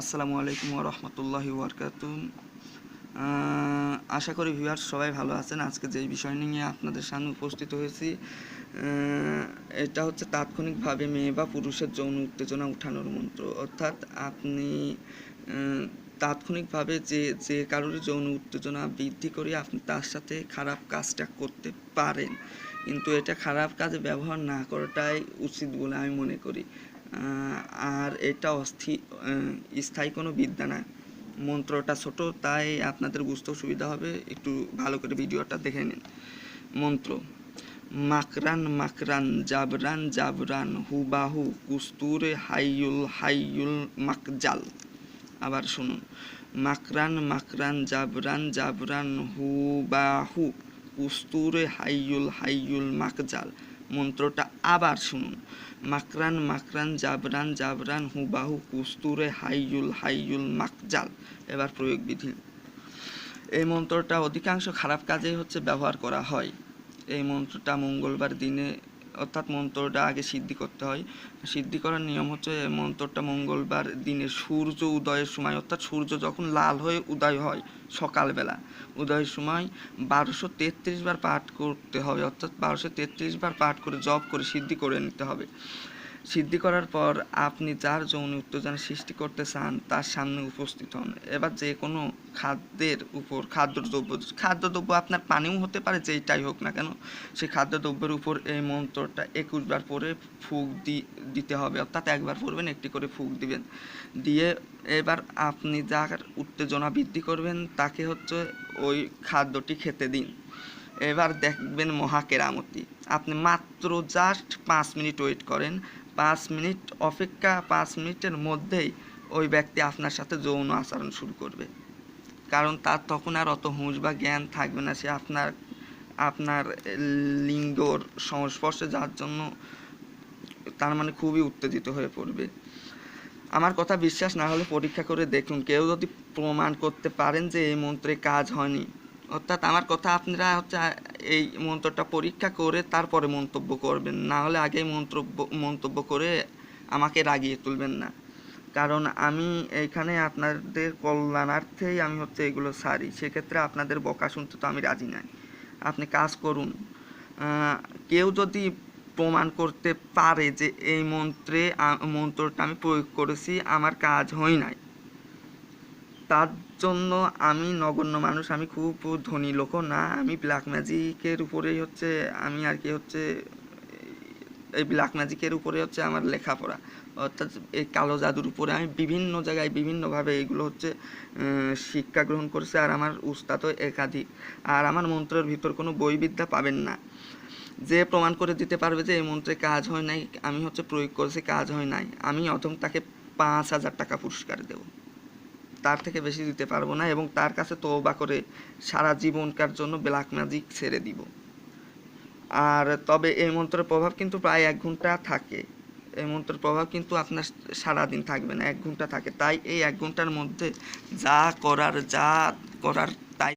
আসসালামু আলাইকুম রহমতুল্লাহি ওয়ারকাতুন আশা করি ভিউয়ার্স সবাই ভালো আছেন। আজকে যে বিষয় নিয়ে আপনাদের সামনে উপস্থিত হয়েছি এটা হচ্ছে তাৎক্ষণিকভাবে মেয়ে বা পুরুষের যৌন উত্তেজনা উঠানোর মন্ত্র। অর্থাৎ আপনি তাৎক্ষণিকভাবে যে যে কারোর যৌন উত্তেজনা বৃদ্ধি করে আপনি তার সাথে খারাপ কাজটা করতে পারেন। কিন্তু এটা খারাপ কাজে ব্যবহার না করাটাই উচিত বলে আমি মনে করি। আর এটা অস্থি স্থায়ী কোনো বিদ্যা না। মন্ত্রটা ছোট, তাই আপনাদের বুঝতেও সুবিধা হবে। একটু ভালো করে ভিডিওটা দেখে নিন। মন্ত্র, মাকরান মাকরান, জাবরান জাবরান, হুবাহু কুস্তুরে হাইয়ুল হাইয়ুল মাকজাল। আবার শুনুন। মাকরান মাকরান, জাবরান জাবরান হুবাহু কুস্তুরে হাইয়ুল হাইয়ুল মাকজাল। মন্ত্রটা আবার শুনুন। মাকরান মাকরান, জাবরান জাবরান হুবাহু কুস্তুরে হাইয়ুল হাইয়ুল মাকজাল। এবার প্রয়োগ বিধি এই মন্ত্রটা অধিকাংশ খারাপ কাজেই হচ্ছে ব্যবহার করা হয়। এই মন্ত্রটা মঙ্গলবার দিনে অর্থাৎ মন্ত্রটা আগে সিদ্ধি করতে হয়। সিদ্ধি করার নিয়ম হচ্ছে মন্ত্রটা মঙ্গলবার দিনে সূর্য উদয়ের সময়, অর্থাৎ সূর্য যখন লাল হয়ে উদয় হয় সকালবেলা, উদয়ের সময় বারোশো তেত্রিশ বার পাঠ করতে হবে, অর্থাৎ বারোশো তেত্রিশ বার পাঠ করে জপ করে সিদ্ধি করে নিতে হবে। সিদ্ধি করার পর আপনি যার যৌন উত্তেজনা সৃষ্টি করতে চান, তার সামনে উপস্থিত হন। এবার যে কোনো খাদ্যের উপর, খাদ্যদ্রব্য খাদ্যদ্রব্য আপনার পানিও হতে পারে, যেইটাই হোক না কেন, সেই খাদ্যদ্রব্যের উপর এই মন্ত্রটা একুশ বার পরে ফুক দি, দিতে হবে। অর্থাৎ একবার পড়বেন, একটি করে ফুক দিবেন। দিয়ে এবার আপনি যার উত্তেজনা বৃদ্ধি করবেন, তাকে হচ্ছে ওই খাদ্যটি খেতে দিন। এবার দেখবেন মহাকেরামতি আপনি মাত্র জাস্ট পাঁচ মিনিট ওয়েট করেন। পাঁচ মিনিট অপেক্ষা, পাঁচ মিনিটের মধ্যেই ওই ব্যক্তি আপনার সাথে যৌন আচরণ শুরু করবে। কারণ তার তখন আর অত হুঁশ বা জ্ঞান থাকবে না, সে আপনার আপনার লিঙ্গর সংস্পর্শে যার জন্য তার মানে খুবই উত্তেজিত হয়ে পড়বে। আমার কথা বিশ্বাস না হলে পরীক্ষা করে দেখুন, কেউ যদি প্রমাণ করতে পারেন যে এই মন্ত্রে কাজ হয়নি অর্থাৎ আমার কথা আপনারা হচ্ছে, এই মন্ত্রটা পরীক্ষা করে তারপরে মন্তব্য করবেন। না হলে আগেই মন্তব্য মন্তব্য করে আমাকে রাগিয়ে তুলবেন না। কারণ আমি এইখানে আপনাদের কল্যাণার্থেই আমি হচ্ছে এগুলো সারি। সেক্ষেত্রে আপনাদের বকা শুনতে তো আমি রাজি নাই। আপনি কাজ করুন। কেউ যদি প্রমাণ করতে পারে যে এই মন্ত্রে মন্ত্রটা আমি প্রয়োগ করেছি, আমার কাজ হয় নাই। তার জন্য আমি নগণ্য মানুষ, আমি খুব ধনী লোক, না, আমি ব্ল্যাক ম্যাজিকের উপরেই হচ্ছে, আমি আর কি হচ্ছে, এই ব্ল্যাক ম্যাজিকের উপরে হচ্ছে আমার লেখাপড়া। অর্থাৎ এই কালো জাদুর উপরে আমি বিভিন্ন জায়গায় বিভিন্নভাবে এইগুলো হচ্ছে শিক্ষা গ্রহণ করেছি আর আমার উস্তাদও একাধিক। আর আমার মন্ত্রের ভিতর কোনো বইবিদ্যা পাবেন না। যে প্রমাণ করে দিতে পারবে যে এই মন্ত্রে কাজ হয় নাই, আমি হচ্ছে প্রয়োগ করেছি, কাজ হয় নাই। আমি অথম তাকে পাঁচ হাজার টাকা পুরস্কার দেব। তার থেকে বেশি দিতে পারব না এবং তার কাছে তওবা করে সারা জীবনকার জন্য ব্ল্যাক ম্যাজিক ছেড়ে দিব। আর তবে এই মন্ত্রের প্রভাব কিন্তু প্রায় এক ঘণ্টা থাকে। এই মন্ত্রের প্রভাব কিন্তু আপনার সারাদিন থাকবে না, এক ঘণ্টা থাকে। তাই এই এক ঘণ্টার মধ্যে যা করার যা করার